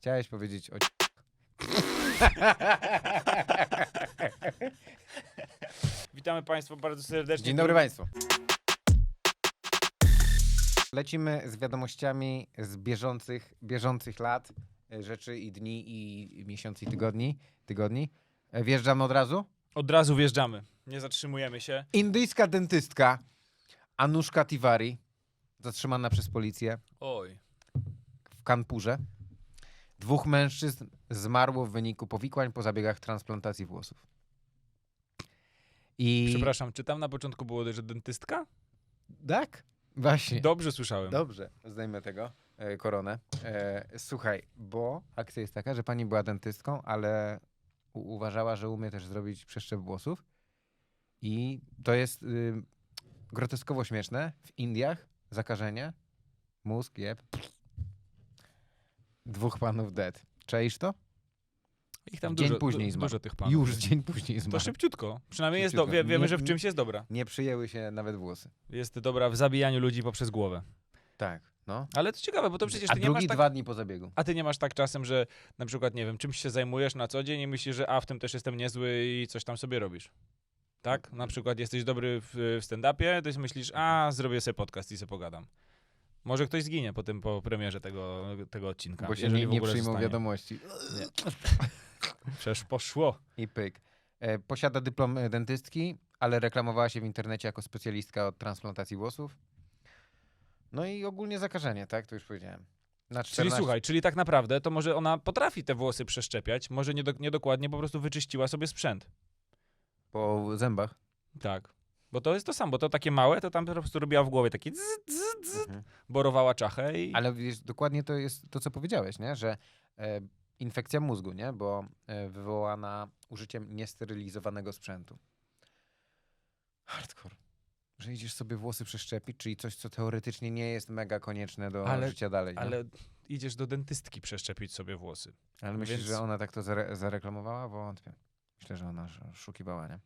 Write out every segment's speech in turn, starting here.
Chciałeś powiedzieć o... Witamy Państwa bardzo serdecznie. Dzień dobry Państwu. Lecimy z wiadomościami z bieżących, bieżących lat, e, rzeczy i dni, i miesięcy, i tygodni. tygodni. E, Wjeżdżamy od razu. Od razu wjeżdżamy. Nie zatrzymujemy się. Indyjska dentystka Anushka Tiwari, zatrzymana przez policję Oj. w Kanpurze. Dwóch mężczyzn zmarło w wyniku powikłań po zabiegach transplantacji włosów. I... Przepraszam, czy tam na początku było, że dentystka? Tak? Właśnie. Dobrze słyszałem. Dobrze, zdejmę tego, e, koronę. E, słuchaj, bo akcja jest taka, że pani była dentystką, ale u- uważała, że umie też zrobić przeszczep włosów. I to jest y, groteskowo śmieszne. W Indiach zakażenie, mózg, jeb. Dwóch panów dead. Czaisz to? Ich tam Dzień dużo, później zmarł. dużo tych panów. Już dzień później To zmarł. szybciutko. Przynajmniej jest do, Szybciutko. wie, wiemy, Nie- że w czymś jest dobra. Nie przyjęły się nawet włosy. Jest dobra w zabijaniu ludzi poprzez głowę. Tak, no. Ale to ciekawe, bo to przecież A ty nie masz drugi tak... dwa dni po zabiegu. A ty nie masz tak czasem, że na przykład, nie wiem, czymś się zajmujesz na co dzień i myślisz, że a, w tym też jestem niezły i coś tam sobie robisz. Tak? Na przykład jesteś dobry w, w stand-upie, to myślisz, a, zrobię sobie podcast i sobie pogadam. Może ktoś zginie po tym, po premierze tego, tego odcinka. Bo się nie, nie przyjmą zostanie. wiadomości. Przecież poszło. I pyk. E, posiada dyplom dentystki, ale reklamowała się w internecie jako specjalistka od transplantacji włosów. No i ogólnie zakażenie, tak? To już powiedziałem. Czyli 14... słuchaj, czyli tak naprawdę to może ona potrafi te włosy przeszczepiać, może niedo, niedokładnie po prostu wyczyściła sobie sprzęt. Po zębach. Tak. Bo to jest to samo, bo to takie małe, to tam po prostu robiła w głowie taki zzz, zzz, zzz, Mhm. borowała czachę i... Ale wiesz, dokładnie to jest to, co powiedziałeś, nie? Że e, infekcja mózgu, nie? Bo e, wywołana użyciem niesterylizowanego sprzętu. Hardcore. Że idziesz sobie włosy przeszczepić, czyli coś, co teoretycznie nie jest mega konieczne do Ale- życia dalej. nie? Ale idziesz do dentystki przeszczepić sobie włosy. Ale myślisz, Więc- że ona tak to zare zareklamowała? Wątpię. Myślę, że ona sz- oszukiwała, nie?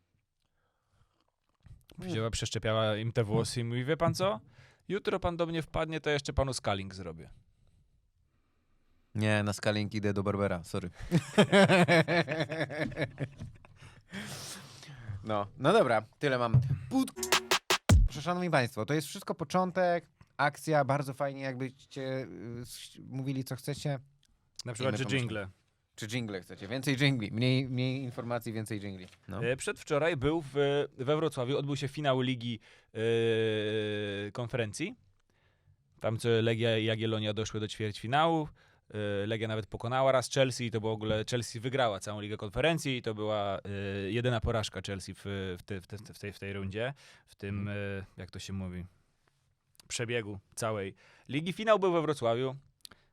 Wzięła, przeszczepiała im te włosy i mówi, wie pan co? Jutro pan do mnie wpadnie, to jeszcze panu scaling zrobię. Nie, na skaling idę do Barbera, sorry. no, no dobra, tyle mam. Put... Proszę, szanowni państwo, to jest wszystko początek, akcja, bardzo fajnie, jakbyście y, mówili, co chcecie. Na przykład, że jingle. Czy jingle chcecie? Więcej jingli, mniej, mniej informacji, więcej jingli. No. E, Przedwczoraj był w, we Wrocławiu, odbył się finał Ligi e, Konferencji. Tam co Legia i Jagiellonia doszły do ćwierćfinału. E, Legia nawet pokonała raz Chelsea i to było w ogóle Chelsea wygrała całą Ligę Konferencji i to była e, jedyna porażka Chelsea w, w, te, w, te, w, tej, w tej rundzie, w tym, e, jak to się mówi, przebiegu całej ligi. Finał był we Wrocławiu.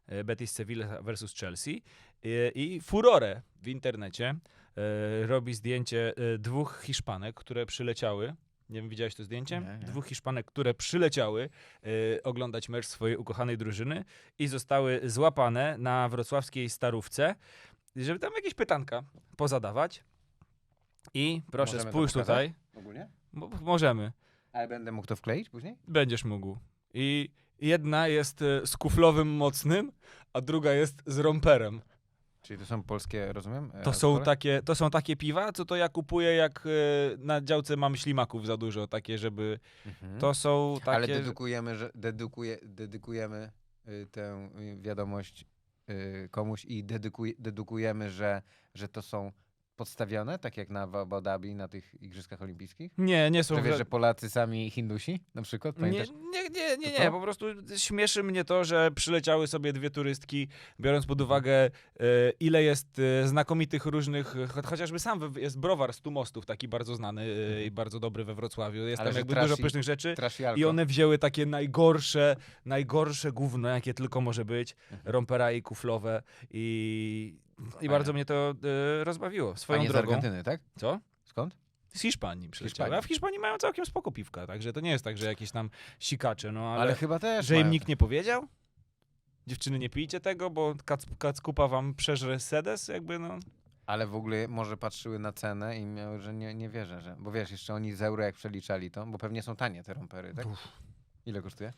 E, Betis Sevilla versus Chelsea e, i furorę w internecie e, robi zdjęcie dwóch Hiszpanek, które przyleciały. Nie wiem, widziałeś to zdjęcie? Nie, nie. Dwóch Hiszpanek, które przyleciały e, oglądać mecz swojej ukochanej drużyny i zostały złapane na wrocławskiej starówce, żeby tam jakieś pytanka pozadawać. I proszę, Możemy spójrz tutaj. Ogólnie? Możemy. Ale będę mógł to wkleić później? Będziesz mógł. I jedna jest e, z kuflowym mocnym, a druga jest z romperem. Czyli to są polskie, rozumiem? e, To są, alkohole? takie, to są takie piwa, co to ja kupuję, jak e, na działce mam ślimaków za dużo, takie, żeby... Mhm. To są takie... Ale dedykujemy, że dedykuje, dedykujemy y, tę y, wiadomość y, komuś i dedykuj, dedykujemy, że, że to są podstawione, tak jak na w Abu Dhabi na tych Igrzyskach Olimpijskich? Nie, nie są... Że wiesz, że Polacy sami Hindusi na przykład, Nie, pamiętasz? nie, nie, nie, nie, co? po prostu śmieszy mnie to, że przyleciały sobie dwie turystki, biorąc pod uwagę e, ile jest e, znakomitych różnych, cho chociażby sam jest browar z mostów, taki bardzo znany e, i bardzo dobry we Wrocławiu, jest Mhm. Ale tam jakby dużo pysznych rzeczy. I one wzięły takie najgorsze, najgorsze gówno, jakie tylko może być, Mhm. rompera i kuflowe i, i bardzo mnie to e, rozbawiło. Swoją Panie z drogą. Argentyny, tak? Co? Skąd? Z Hiszpanii przyleciały. A w Hiszpanii mają całkiem spoko piwka, także to nie jest tak, że jakieś tam sikacze, no ale, Ale, chyba też że im mają nikt nie powiedział? Dziewczyny, nie pijcie tego, bo kac, kackupa wam przeżre sedes, jakby no. Ale w ogóle może patrzyły na cenę i miały, że nie, nie wierzę, że... Bo wiesz, jeszcze oni z euro jak przeliczali to, bo pewnie są tanie te rompery, tak? Uff. Ile kosztuje?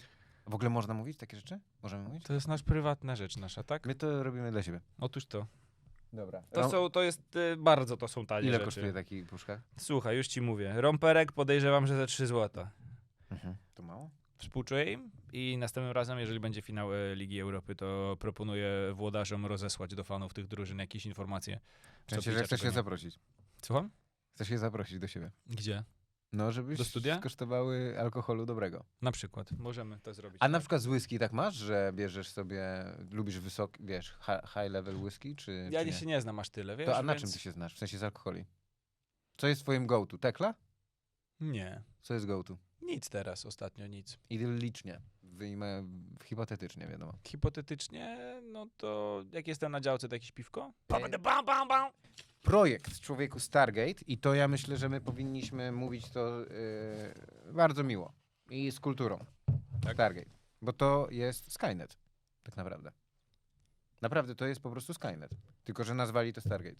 W ogóle można mówić takie rzeczy? Możemy mówić? To jest nasz prywatna rzecz nasza, tak? My to robimy dla siebie. Otóż to. Dobra. To, są, to jest, y, bardzo to są tanie Ile rzeczy. kosztuje taki puszka? Słuchaj, już ci mówię. Romperek podejrzewam, że za 3 złota. Mhm. To mało? Współczuję im i następnym razem, jeżeli będzie finał e, Ligi Europy, to proponuję włodarzom rozesłać do fanów tych drużyn jakieś informacje. W sensie, że chcesz czego nie. zaprosić. Słucham? Chcesz się zaprosić do siebie. Gdzie? No, żebyś Do studia? skosztowały alkoholu dobrego. Na przykład. Możemy to zrobić. A na przykład z whisky tak masz, że bierzesz sobie, lubisz wysoki, wiesz, hi- high level whisky, czy, Ja czy nie się nie znam aż tyle, wiesz? To a na więc... czym ty się znasz? W sensie z alkoholi? Co jest twoim go-to? Tekla? Nie. Co jest go-to? Nic teraz, ostatnio nic. Idyllicznie. Wyjmę hipotetycznie, wiadomo. Hipotetycznie, no to jak jestem na działce, to jakieś piwko? Bam, bam, bam. Projekt człowieku Stargate i to ja myślę, że my powinniśmy mówić to yy, bardzo miło i z kulturą. Tak? Stargate. Bo to jest Skynet, tak naprawdę. Naprawdę to jest po prostu Skynet. Tylko, że nazwali to Stargate.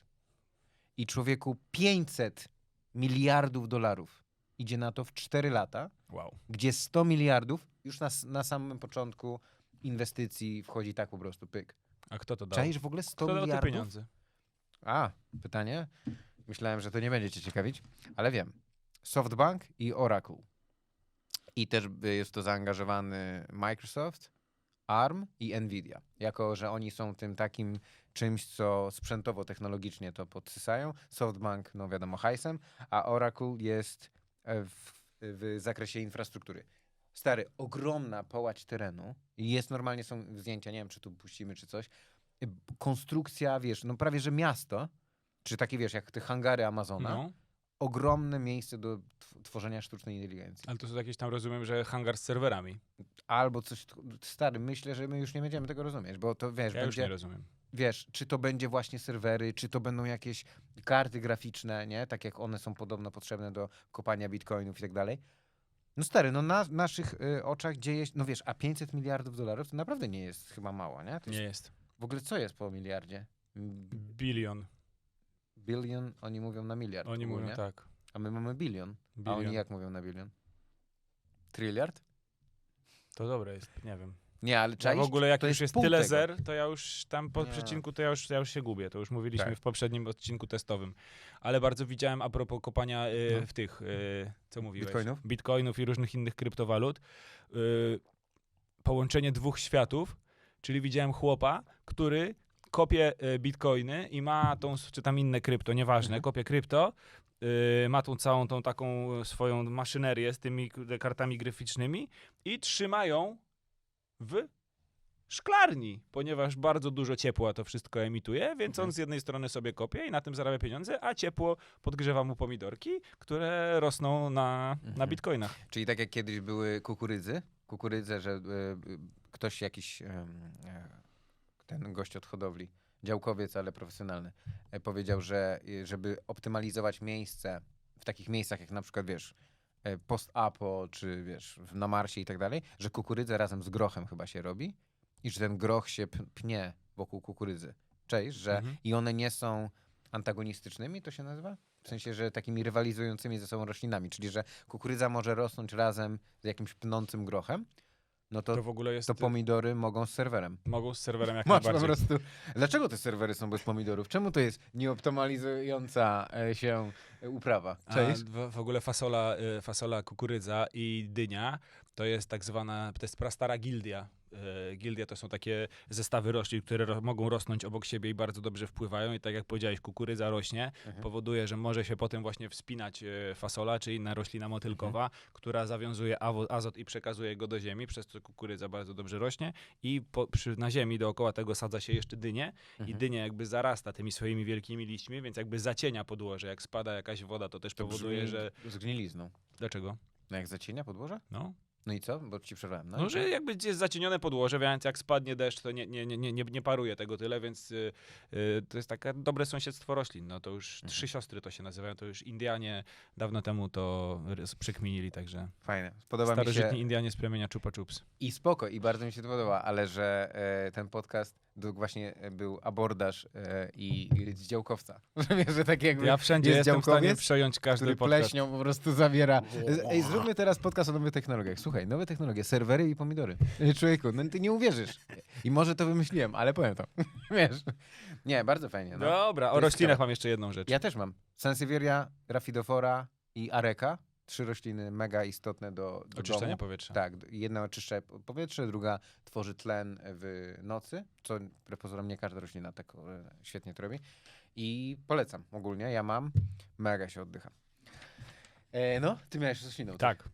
I człowieku 500 miliardów dolarów idzie na to w 4 lata, Wow. gdzie 100 miliardów już na, na samym początku inwestycji wchodzi tak po prostu pyk. A kto to dał? Czaisz w ogóle 100 Kto dał te miliardów? pieniądze? A, pytanie? Myślałem, że to nie będzie cię ciekawić, ale wiem. SoftBank i Oracle. I też jest to zaangażowany Microsoft, ARM i Nvidia. Jako, że oni są tym takim czymś, co sprzętowo, technologicznie to podsysają. SoftBank, no wiadomo, hajsem, a Oracle jest e, w, w zakresie infrastruktury. Stary, ogromna połać terenu. Jest normalnie, są zdjęcia, nie wiem, czy tu puścimy, czy coś. Konstrukcja, wiesz, no prawie, że miasto, czy takie, wiesz, jak te hangary Amazona. No, Ogromne miejsce do tw- tworzenia sztucznej inteligencji. ale to są jakieś tam, rozumiem, że hangar z serwerami. Albo coś, stary, myślę, że my już nie będziemy tego rozumieć, bo to, wiesz, Ja już będzie, nie rozumiem. wiesz, czy to będzie właśnie serwery, czy to będą jakieś karty graficzne, nie? Tak jak one są podobno potrzebne do kopania bitcoinów i tak dalej. No stary, no na naszych y, oczach dzieje się, no wiesz, a 500 miliardów dolarów to naprawdę nie jest chyba mało, nie? To Nie jest, jest. W ogóle co jest po miliardzie? Bilion. Billion, oni mówią na miliard Oni mówią tak. a my mamy bilion. A Bilion. oni jak mówią na bilion? Trilliard? To dobre jest, nie wiem. Nie, ale czaisz? w ogóle jak już jest jest tyle zer, to ja już tam po Nie. przecinku to ja już, ja już się gubię. To już mówiliśmy Tak. w poprzednim odcinku testowym. Ale bardzo widziałem a propos kopania y, No. w tych, y, co mówiłeś? Bitcoinów? Bitcoinów i różnych innych kryptowalut. Y, połączenie dwóch światów, czyli widziałem chłopa, który kopie y, bitcoiny i ma tą, czy tam inne krypto, nieważne, Mhm. kopie krypto, y, ma tą całą tą taką swoją maszynerię z tymi kartami graficznymi i trzymają w szklarni, ponieważ bardzo dużo ciepła to wszystko emituje, więc Mhm. on z jednej strony sobie kopie i na tym zarabia pieniądze, a ciepło podgrzewa mu pomidorki, które rosną na, na Mhm. bitcoinach. Czyli tak jak kiedyś były kukurydzy, kukurydze, że y, ktoś jakiś, e, ten gość od hodowli, działkowiec, ale profesjonalny, e, powiedział, że żeby optymalizować miejsce w takich miejscach jak na przykład, wiesz, e, post-apo, czy wiesz, na Marsie i tak dalej, że kukurydzę razem z grochem chyba się robi i że ten groch się pnie wokół kukurydzy. Cześć, że Mhm. i one nie są antagonistycznymi, to się nazywa? W sensie, że takimi rywalizującymi ze sobą roślinami, czyli że kukurydza może rosnąć razem z jakimś pnącym grochem, no to, To w ogóle jest... to pomidory mogą z serwerem. Mogą z serwerem jak Masz po najbardziej. prostu. Dlaczego te serwery są bez pomidorów? Czemu to jest nieoptymalizująca e, się e, uprawa? A Cześć. w, w ogóle fasola, y, fasola, kukurydza i dynia to jest tak zwana, to jest prastara gildia. Y, Gildia to są takie zestawy roślin, które ro, mogą rosnąć obok siebie i bardzo dobrze wpływają. I tak jak powiedziałeś, kukurydza rośnie, Mhm. powoduje, że może się potem właśnie wspinać y, fasola, czy inna roślina motylkowa, Mhm. która zawiązuje azot i przekazuje go do ziemi, przez co kukurydza bardzo dobrze rośnie. I po, przy, na ziemi dookoła tego sadza się jeszcze dynię i Mhm. dynia jakby zarasta tymi swoimi wielkimi liśćmi, więc jakby zacienia podłoże. Jak spada jakaś woda, to też To powoduje, że... Z gnilizną. Dlaczego? No jak zacienia podłoże? No, No i co? Bo ci przerwałem. No, no że jakby jest zacienione podłoże, więc jak spadnie deszcz, to nie, nie, nie, nie, nie, paruje tego tyle, więc y, y, to jest takie dobre sąsiedztwo roślin. No to już Mhm. trzy siostry to się nazywają, to już Indianie dawno temu to przekminili, także Fajne. Podoba mi się. Indianie z plemienia Chupa Chups. I spoko, i bardzo mi się to podoba, ale że e, ten podcast właśnie e, był abordaż e, i, działkowca. Że tak jakby Ja wszędzie jest jestem w stanie przejąć każdy który podcast. pleśnią po prostu zawiera. Ej, zróbmy teraz podcast o nowych technologiach. Słuchaj, Słuchaj, nowe technologie, serwery i pomidory. Człowieku, no ty nie uwierzysz. I może to wymyśliłem, ale powiem to. Wiesz? Nie, bardzo fajnie. No. Dobra, To o jest roślinach ciekawe. mam jeszcze jedną rzecz. Ja też mam. Sansevieria, Rafidofora i Areka. Trzy rośliny mega istotne do, do Oczyszczanie domu. powietrza. Tak, d- jedna oczyszcza p- powietrze, druga tworzy tlen w nocy, co wbrew pozorom nie każda roślina tak e, świetnie to robi. I polecam ogólnie, ja mam, mega się oddycha. E, no, ty miałeś roślinę. Tak.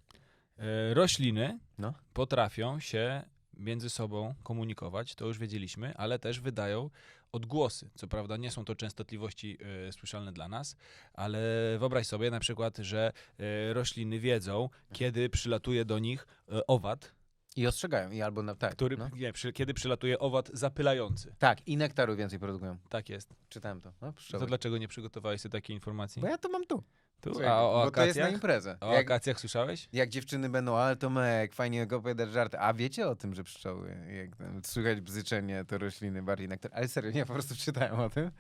E, rośliny No. potrafią się między sobą komunikować, to już wiedzieliśmy, ale też wydają odgłosy. Co prawda nie są to częstotliwości e, słyszalne dla nas, ale wyobraź sobie na przykład, że e, rośliny wiedzą, kiedy przylatuje do nich e, owad, I ostrzegają, i albo na, tak. który, no. nie, przy, kiedy przylatuje owad zapylający. Tak, i nektaru więcej produkują. Tak jest. Czytałem to. No, To dlaczego nie przygotowałeś sobie takiej informacji? Bo ja to mam tu. Tu? Słuchaj, A o bo to jest na akacjach? imprezę. O Jak, akacjach słyszałeś? jak dziewczyny będą, ale to mek, fajnie go opowiadasz żarty. A wiecie o tym, że pszczoły, jak tam słychać bzyczenie, to rośliny bardziej nektar. Ale serio, nie, po prostu czytałem o tym.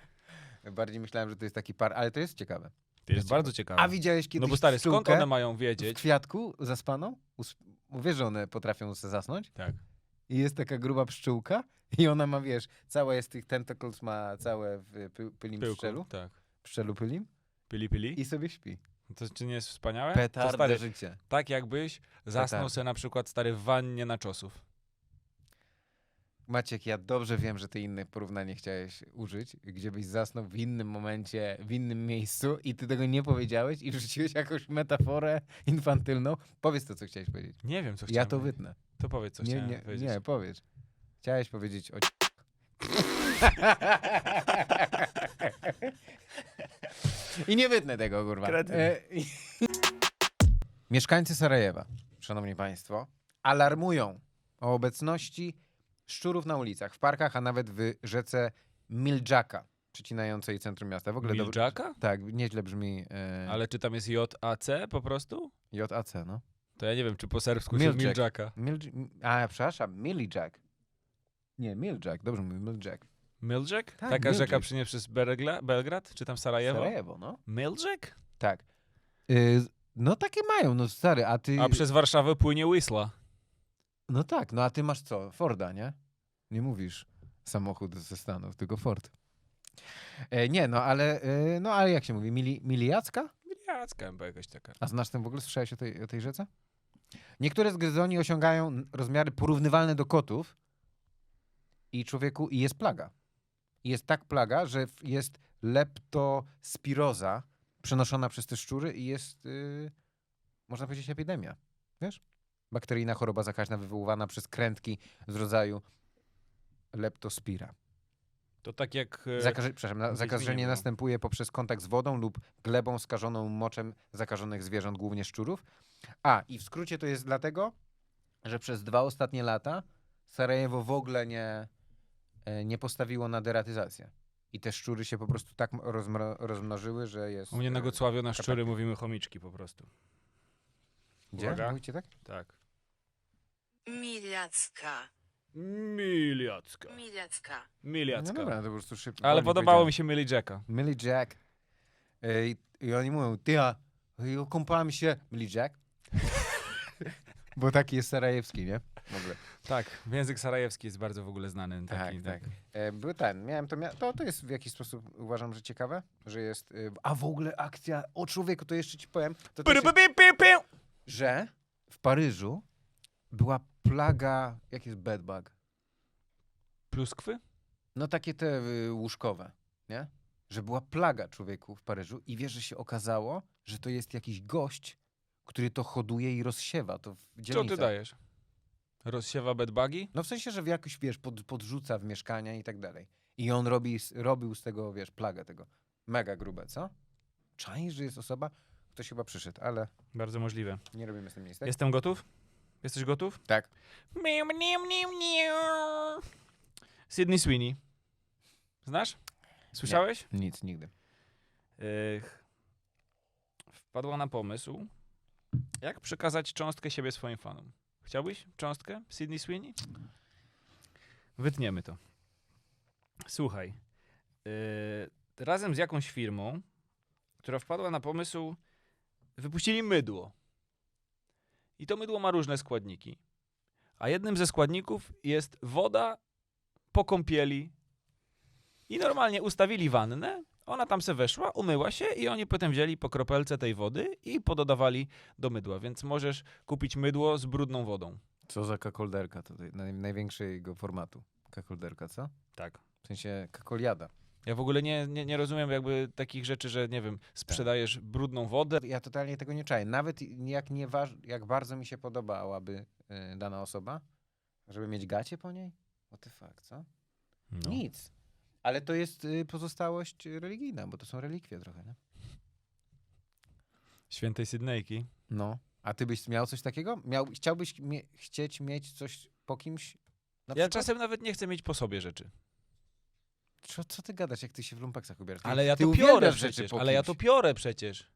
Bardziej myślałem, że to jest taki par, ale to jest ciekawe. To jest bardzo ciekawe. A widziałeś kiedyś No bo stary, skąd pszczółkę one mają w wiedzieć? kwiatku zaspaną? Us- Wiesz, że one potrafią se zasnąć? Tak. I jest taka gruba pszczółka i ona ma, wiesz, całe jest tych tentacles, ma całe w py, pylim Pyłku. pszczelu, Tak. pszczelu pylim Pili, pili? i sobie śpi. To czy nie jest wspaniałe? Petarde to stary, życie. tak jakbyś zasnął Petarde. sobie na przykład stary w wannie na czosów. Maciek, ja dobrze wiem, że ty innych porównań nie chciałeś użyć, gdzie byś zasnął w innym momencie, w innym miejscu i ty tego nie powiedziałeś i wrzuciłeś jakąś metaforę infantylną. Powiedz to, co chciałeś powiedzieć. Nie wiem, co Ja chciałem to powiedzieć. wytnę. To powiedz, co Nie, chciałem nie, powiedzieć. nie, powiedz. Chciałeś powiedzieć o... I nie wytnę tego, kurwa. Kretyn. E, i- Mieszkańcy Sarajewa, szanowni państwo, alarmują o obecności szczurów na ulicach, w parkach, a nawet w rzece Miljaka, przecinającej centrum miasta. W ogóle dob- Miljaka? Tak, nieźle brzmi e, Ale czy tam jest JAC po prostu? JAC, no. To ja nie wiem, czy po serbsku się Miljaka. Milj... A, przepraszam, Miljak. Nie, Miljak, dobrze mówię, Miljak. Miljak? Tak, Taka rzeka Miljak. przynie przez Bergla, Belgrad? Czy tam Sarajewo? Sarajewo, no. Miljak? Tak. Y, no takie mają, no stary, a ty... A przez Warszawę płynie Wisła. No tak, no a ty masz co? Forda, nie? Nie mówisz samochód ze Stanów, tylko Ford. E, nie, no ale, e, no ale jak się mówi, Mili, Milijacka? Milijacka chyba jakaś taka. A znasz ten w ogóle, słyszałeś o tej, o tej rzece? Niektóre z gryzoni osiągają rozmiary porównywalne do kotów i człowieku, i jest plaga. Jest tak plaga, że jest leptospiroza przenoszona przez te szczury i jest, y, można powiedzieć, epidemia. Wiesz? Bakteryjna choroba zakaźna wywoływana przez krętki z rodzaju leptospira. To tak jak... e, Zakaże, przepraszam, zakażenie następuje poprzez kontakt z wodą lub glebą skażoną moczem zakażonych zwierząt, głównie szczurów. A, i w skrócie to jest dlatego, że przez dwa ostatnie lata Sarajewo w ogóle nie, nie postawiło na deratyzację. I te szczury się po prostu tak rozmro, rozmnożyły, że jest... U mnie na e, Gocławiu na szczury mówimy chomiczki po prostu. Gdzie? Uwaga. Mówicie tak? Tak. Miliacka. Miliacka. Miliacka. Miliacka. No dobra, to po prostu szybko. Ale podobało mi się Millie Jacka. Millie Jack. E, i, I oni mówią, ty, a i okąpałem się. Millie Jack? Bo taki jest sarajewski, nie? W ogóle. Tak, język sarajewski jest bardzo w ogóle znany. Taki, Tak, tak. E, był ten, miałem to, mia- to, to jest w jakiś sposób, uważam, że ciekawe, że jest, y, a w ogóle akcja, o człowieku, to jeszcze ci powiem, to też że w Paryżu była plaga, jak jest bedbug? Pluskwy? No takie te y, łóżkowe, nie? Że była plaga człowieku w Paryżu i wiesz, że się okazało, że to jest jakiś gość, który to hoduje i rozsiewa to w Co dzielnicach. ty dajesz? Rozsiewa bedbugi? No w sensie, że w jakoś, wiesz, pod, podrzuca w mieszkania i tak dalej. I on robi, robił z tego, wiesz, plagę tego. Mega grube, co? Czaisz, że jest osoba? Ktoś chyba przyszedł, ale Bardzo możliwe. nie robimy z tym nic, tak? Jestem gotów? Jesteś gotów? Tak. Miu, miu, miu, miu. Sydney Sweeney. Znasz? Słyszałeś? Nic, nigdy. Wpadła na pomysł, jak przekazać cząstkę siebie swoim fanom. Chciałbyś cząstkę Sydney Sweeney? Wytniemy to. Słuchaj, yy, razem z jakąś firmą, która wpadła na pomysł, wypuścili mydło. I to mydło ma różne składniki. A jednym ze składników jest woda po kąpieli. I normalnie ustawili wannę, ona tam se weszła, umyła się i oni potem wzięli po kropelce tej wody i pododawali do mydła. Więc możesz kupić mydło z brudną wodą. Co za kakolderka tutaj, naj, największego formatu. Kakolderka, co? Tak. W sensie kakoliada. Ja w ogóle nie, nie, nie rozumiem jakby takich rzeczy, że nie wiem, sprzedajesz brudną wodę. Ja totalnie tego nie czaję. Nawet jak, nie waż, jak bardzo mi się podobałaby y, dana osoba, żeby mieć gacie po niej? What the fuck, co? No. Nic. Ale to jest y, pozostałość religijna, bo to są relikwie trochę, nie? Świętej Sydneyki. No. A ty byś miał coś takiego? Miał, chciałbyś mie- chcieć mieć coś po kimś? Ja przykład? czasem nawet nie chcę mieć po sobie rzeczy. Co, co ty gadasz, jak ty się w lumpaksach ubierasz? Ale ja ty to piorę przecież. Ale ja to piorę przecież.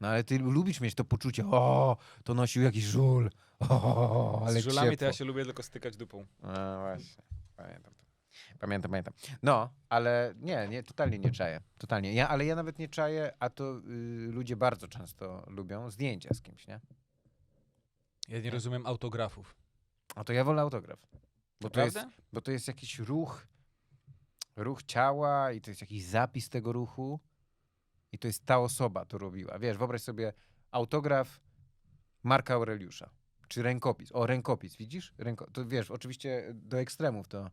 No ale ty lubisz mieć to poczucie, o, to nosił jakiś żul. O, ale Z żulami to ciepło. ja się lubię tylko stykać dupą. A, właśnie. Pamiętam to. Pamiętam, pamiętam. No, ale nie, nie, totalnie nie czaję. Totalnie. Ja, ale ja nawet nie czaję, a to y, ludzie bardzo często lubią zdjęcia z kimś, nie? Ja nie rozumiem autografów. A to ja wolę autograf. Bo to, jest, bo to jest jakiś ruch, ruch ciała i to jest jakiś zapis tego ruchu i to jest ta osoba to robiła. Wiesz, wyobraź sobie autograf Marka Aureliusza, czy rękopis. O, rękopis, widzisz? Ręko... To wiesz, oczywiście do ekstremów to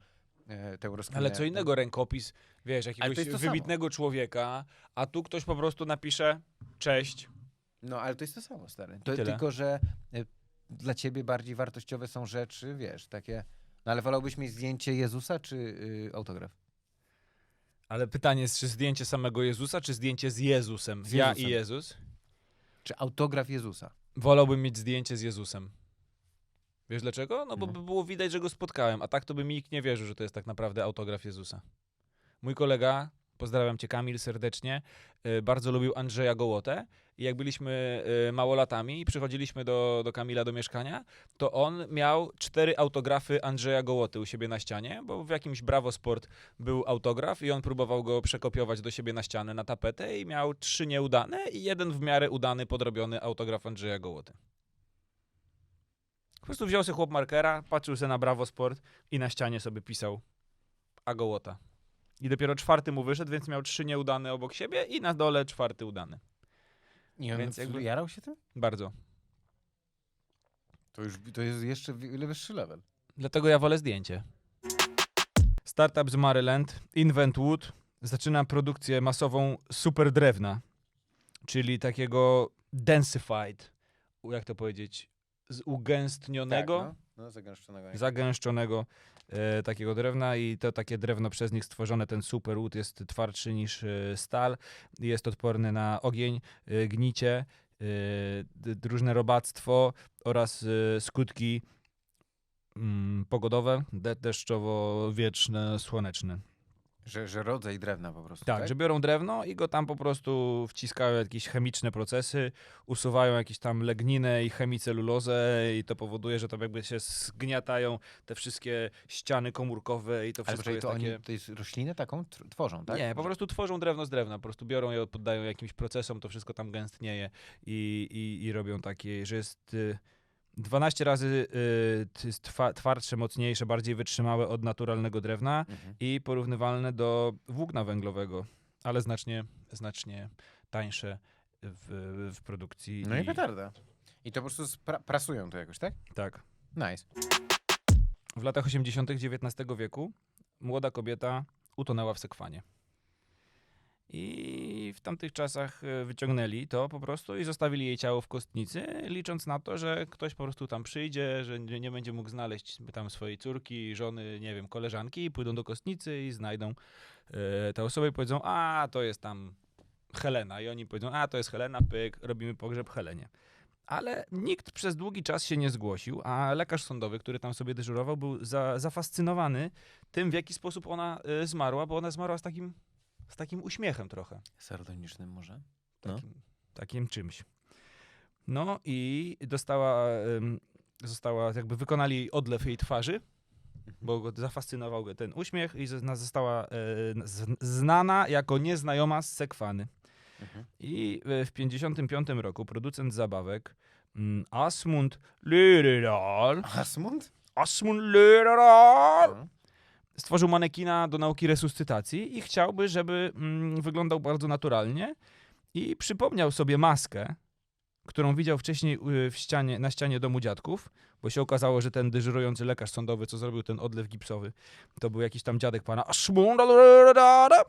tę rozkminę. Ale co innego rękopis, wiesz, jakiegoś wybitnego człowieka, a tu ktoś po prostu napisze cześć. No, ale to jest to samo, stary. To, tylko, że e, dla ciebie bardziej wartościowe są rzeczy, wiesz, takie... No, ale wolałbyś mieć zdjęcie Jezusa, czy y, autograf? Ale pytanie jest, czy zdjęcie samego Jezusa, czy zdjęcie z Jezusem? Z Ja Jezusem. i Jezus? Czy autograf Jezusa? Wolałbym mieć zdjęcie z Jezusem. Wiesz dlaczego? No bo Mhm. by było widać, że go spotkałem, a tak to by mi nikt nie wierzył, że to jest tak naprawdę autograf Jezusa. Mój kolega, pozdrawiam cię Kamil serdecznie, y, bardzo lubił Andrzeja Gołotę i jak byliśmy y, małolatami i przychodziliśmy do, do Kamila do mieszkania, to on miał cztery autografy Andrzeja Gołoty u siebie na ścianie, bo w jakimś Bravo Sport był autograf i on próbował go przekopiować do siebie na ścianę, na tapetę i miał trzy nieudane i jeden w miarę udany, podrobiony autograf Andrzeja Gołoty. Po prostu wziął sobie chłop markera, patrzył sobie na Bravo Sport i na ścianie sobie pisał Agołota. I dopiero czwarty mu wyszedł, więc miał trzy nieudane obok siebie i na dole czwarty udany. Nie, on Więc jakby- jarał się tym? Bardzo. To już to jest jeszcze wyższy level. Dlatego ja wolę zdjęcie. Startup z Maryland, Invent Wood, zaczyna produkcję masową super drewna, czyli takiego densified, jak to powiedzieć, z ugęstnionego, Tak, no. no, zagęszczonego. zagęszczonego e, takiego drewna i to takie drewno przez nich stworzone, ten super wood jest twardszy niż e, stal, jest odporny na ogień, e, gnicie, e, różne robactwo oraz e, skutki mm, pogodowe, de- deszczowo-wieczne, słoneczne. Że, że rodzaj drewna po prostu. Tak, że biorą drewno i go tam po prostu wciskają jakieś chemiczne procesy, usuwają jakieś tam legninę i chemicelulozę i to powoduje, że to jakby się zgniatają te wszystkie ściany komórkowe i to Ale wszystko poczekaj, jest to takie... oni to jest roślinę taką tworzą, tak? Nie, po prostu tworzą drewno z drewna, po prostu biorą je, poddają jakimś procesom, to wszystko tam gęstnieje i, i, i robią takie, że jest y, 12 razy y, twa, twardsze, mocniejsze, bardziej wytrzymałe od naturalnego drewna Mhm. i porównywalne do włókna węglowego, ale znacznie, znacznie tańsze w, w produkcji. No i petarda. I to po prostu spra- prasują to jakoś, tak? Tak. Nice. W latach 80. XIX wieku młoda kobieta utonęła w sekwanie. I w tamtych czasach e, wyciągnęli to po prostu i zostawili jej ciało w kostnicy, licząc na to, że ktoś po prostu tam przyjdzie, że nie nie będzie mógł znaleźć tam swojej córki, żony, nie wiem, koleżanki i pójdą do kostnicy i znajdą e, tę osobę i powiedzą, a to jest tam Helena. I oni powiedzą, a to jest Helena, pyk, robimy pogrzeb Helenie. Ale nikt przez długi czas się nie zgłosił, a lekarz sądowy, który tam sobie dyżurował, był za, zafascynowany tym, w jaki sposób ona y, zmarła, bo ona zmarła z takim, z takim uśmiechem trochę. Sardonicznym może? No. Takim, takim czymś. No i dostała, została, jakby wykonali odlew jej twarzy, bo go zafascynował go ten uśmiech i została z- znana jako nieznajoma z sekwany. Mhm. I e, w 1955 roku producent zabawek mm, Asmund Lyredal, Asmund? Asmund Lyredal No. Stworzył manekina do nauki resuscytacji i chciałby, żeby mm, wyglądał bardzo naturalnie i przypomniał sobie maskę, którą widział wcześniej y, w ścianie, na ścianie domu dziadków, bo się okazało, że ten dyżurujący lekarz sądowy, co zrobił ten odlew gipsowy, to był jakiś tam dziadek pana Asmunda Lyredala.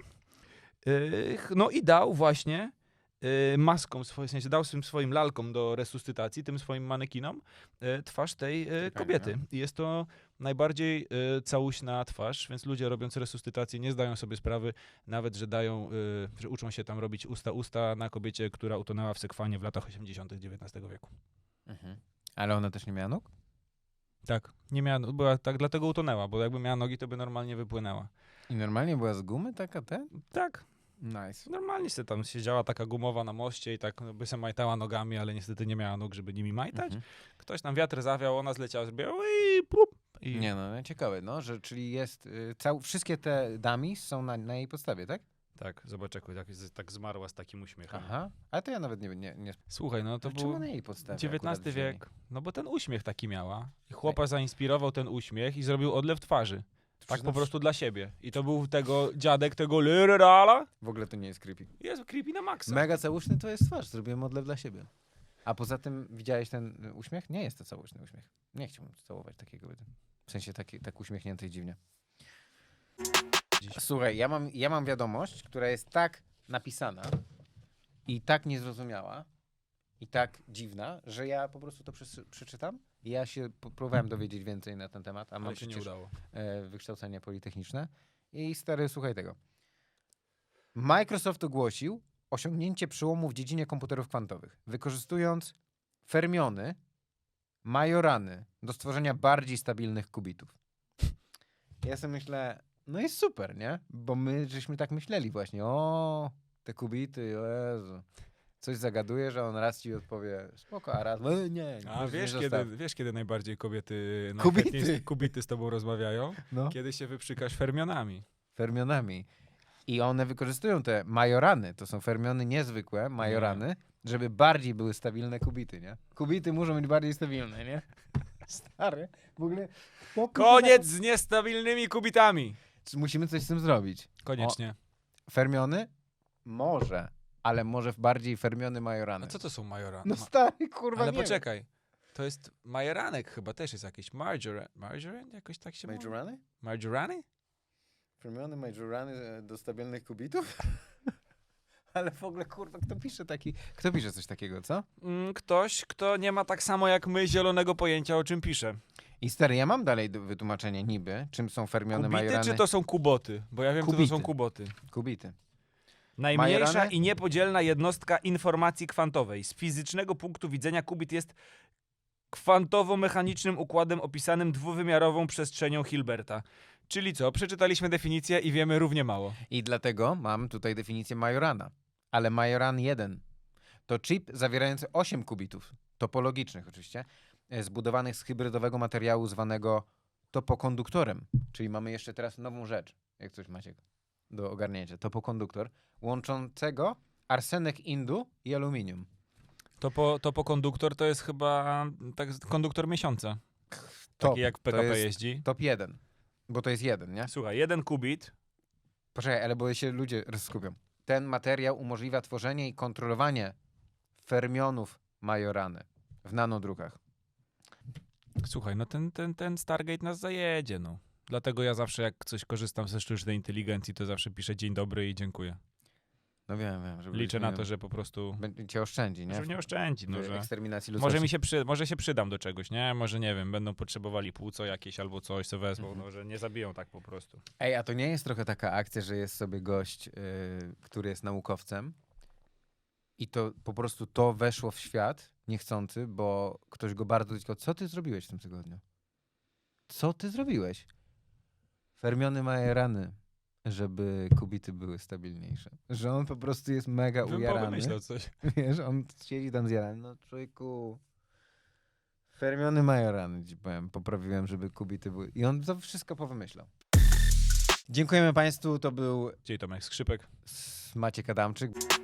Y, No i dał właśnie y, maską, w sensie dał swym swoim lalkom do resuscytacji, tym swoim manekinom, y, twarz tej kobiety. I jest to najbardziej y, całuśna twarz, więc ludzie robiąc resuscytację nie zdają sobie sprawy nawet, że dają, y, że uczą się tam robić usta-usta na kobiecie, która utonęła w sekwanie w latach 80. XIX wieku. Mhm. Ale ona też nie miała nóg? Tak, nie miała, była, tak dlatego utonęła, bo jakby miała nogi, to by normalnie wypłynęła. I normalnie była z gumy taka ten? Tak, Nice. normalnie się tam siedziała taka gumowa na moście i tak no, by se majtała nogami, ale niestety nie miała nóg, żeby nimi majtać. Mhm. Ktoś tam wiatr zawiał, ona zleciała, zrobiła i plup. I Nie no, no, ciekawe, no, że czyli jest, y, cał, wszystkie te dummies są na, na jej podstawie, tak? Tak, zobacz, jak, jak z- tak zmarła z takim uśmiechem. Aha, ale to ja nawet nie, nie, nie Słuchaj, no to był na jej podstawie XIX wiek. No bo ten uśmiech taki miała. I chłopa zainspirował ten uśmiech i zrobił odlew twarzy. Tak Przecież po no, prostu dla siebie. I to był tego dziadek, tego lyrala. W ogóle to nie jest creepy. Jest creepy na maksa. Mega całuszny to jest twarz, zrobiłem odlew dla siebie. A poza tym widziałeś ten uśmiech? Nie jest to całuszny uśmiech. Nie chciałbym całować kobiety. W sensie taki, tak uśmiechniętej dziwnie. Dziś. Słuchaj, ja mam, ja mam wiadomość, która jest tak napisana i tak niezrozumiała i tak dziwna, że ja po prostu to przeczytam. I Ja się po- próbowałem dowiedzieć więcej na ten temat, a mam Ale się nie przecież udało. e, wykształcenie politechniczne. I stary, słuchaj tego. Microsoft ogłosił osiągnięcie przełomu w dziedzinie komputerów kwantowych, wykorzystując fermiony, majorany do stworzenia bardziej stabilnych kubitów. Ja sobie myślę, no jest super, nie? Bo my żeśmy tak myśleli właśnie, o, te kubity, o Jezu. Coś zagaduje, że on raz ci odpowie spoko, a raz nie. A już nie wiesz zostaw. kiedy, wiesz, kiedy najbardziej kobiety Kubity. kubity z tobą rozmawiają? No. Kiedy się wyprzykasz fermionami. fermionami. I one wykorzystują te majorany, to są fermiony niezwykłe, majorany, żeby bardziej były stabilne kubity, nie? Kubity muszą być bardziej stabilne, nie? Stary, w ogóle... Koniec z niestabilnymi kubitami! Musimy coś z tym zrobić. Koniecznie. Fermiony? Może, ale może w bardziej fermiony majorany. A co to są majora? No stary, kurwa, Ale nie poczekaj. To jest majeranek chyba też jest jakiś. Marjorie. Marjorie? Jakoś tak się wiem. mówi? Majorany? Fermiony majorany e, do stabilnych kubitów? ale w ogóle, kurwa, kto pisze taki... Kto pisze coś takiego, co? Mm, ktoś, kto nie ma tak samo jak my zielonego pojęcia o czym pisze. I stary, ja mam dalej do- wytłumaczenie niby, czym są fermiony Kubity majorany. czy to są kuboty? Bo ja wiem, co to są kuboty. Kubity. Najmniejsza Majorany? i niepodzielna jednostka informacji kwantowej. Z fizycznego punktu widzenia kubit jest kwantowo-mechanicznym układem opisanym dwuwymiarową przestrzenią Hilberta. Czyli co? Przeczytaliśmy definicję i wiemy równie mało. I dlatego mam tutaj definicję Majorana. Ale Majoran 1 to chip zawierający 8 kubitów, topologicznych oczywiście, e, zbudowanych z hybrydowego materiału zwanego topokonduktorem. Czyli mamy jeszcze teraz nową rzecz, jak coś macie do ogarnięcia. Topokonduktor łączącego arsenek indu i aluminium. Topo, topokonduktor to jest chyba tak, konduktor miesiąca. Top, Taki jak w to PKP jest jeździ. Top 1, bo to jest jeden, nie? Słuchaj, jeden kubit Poczekaj, ale bo się ludzie skupią. Ten materiał umożliwia tworzenie i kontrolowanie fermionów Majorany w nanodrukach. Słuchaj, no ten, ten, ten Stargate nas zajedzie, no. Dlatego ja zawsze, jak coś korzystam ze sztucznej inteligencji, to zawsze piszę dzień dobry i dziękuję. No wiem, wiem. Żeby Liczę na to, że po prostu... będzie cię oszczędzi, nie? Że mnie oszczędzi, no, że... eksterminacji ludzkości. Może mi się, przy, może się przydam do czegoś, nie? Może, nie wiem, będą potrzebowali płuco jakieś albo coś, co wezmą, Mhm. no, że nie zabiją tak po prostu. Ej, a to nie jest trochę taka akcja, że jest sobie gość, yy, który jest naukowcem i to po prostu to weszło w świat niechcący, bo ktoś go bardzo dotykał. Co ty zrobiłeś w tym tygodniu? Co ty zrobiłeś? Fermiony Majerany, żeby kubity były stabilniejsze. Że on po prostu jest mega Bym ujarany. pomyślał coś. Wiesz, on siedzi tam zjarany. No człowieku. Fermiony Majorany ci powiem. Poprawiłem, żeby kubity były. I on to wszystko powymyślał. Dziękujemy Państwu. To był Dzień Tomek Skrzypek. Maciek Adamczyk.